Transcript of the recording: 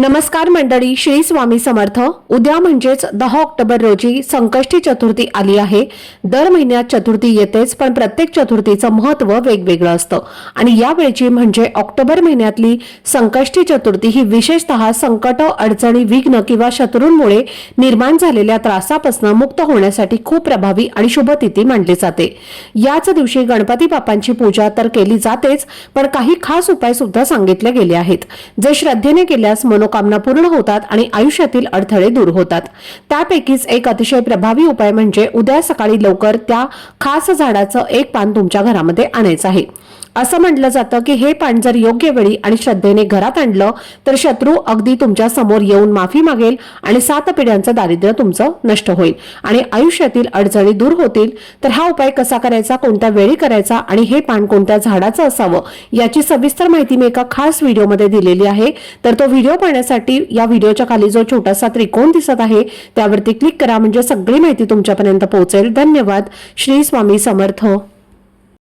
नमस्कार मंडळी श्री स्वामी समर्थ. उद्या म्हणजेच दहा ऑक्टोबर रोजी संकष्टी चतुर्थी आली आहे. दर महिन्यात चतुर्थी येतेच पण प्रत्येक चतुर्थीचं महत्त्व वेगवेगळं असतं. आणि यावेळची म्हणजे ऑक्टोबर महिन्यातली संकष्टी चतुर्थी ही विशेषतः संकट अडचणी विघ्न किंवा शत्रूंमुळे निर्माण झालेल्या त्रासापासून मुक्त होण्यासाठी खूप प्रभावी आणि शुभतिथी मानली जाते. याच दिवशी गणपती बाप्पांची पूजा तर केली जातेच पण काही खास उपाय सुद्धा सांगितले गेले आहेत. जे श्रद्धेने केल्यास मनो मनोकामना पूर्ण होतात आणि आयुष्यातील अडथळे दूर होतात. त्यापैकीच एक अतिशय प्रभावी उपाय म्हणजे उद्या सकाळी लवकर त्या खास झाडाचं एक पान तुमच्या घरामध्ये आणायचं आहे. असं म्हटलं जातं की हे पान जर योग्य वेळी आणि श्रद्धेने घरात आणलं तर शत्रू अगदी तुमच्यासमोर येऊन माफी मागेल आणि सात पिढ्यांचं दारिद्र्य तुमचं नष्ट होईल. आणि आयुष्यातील अडचणी दूर होतील. तर हा उपाय कसा करायचा कोणत्या वेळी करायचा आणि हे पान कोणत्या झाडाचं असावं याची सविस्तर माहिती मी एका खास व्हिडिओमध्ये दिलेली आहे. तर तो व्हिडिओ पाहण्यासाठी या व्हिडिओच्या खाली जो छोटासा त्रिकोण दिसत आहे त्यावरती क्लिक करा. म्हणजे सगळी माहिती तुमच्यापर्यंत पोहोचेल. धन्यवाद. श्री स्वामी समर्थ.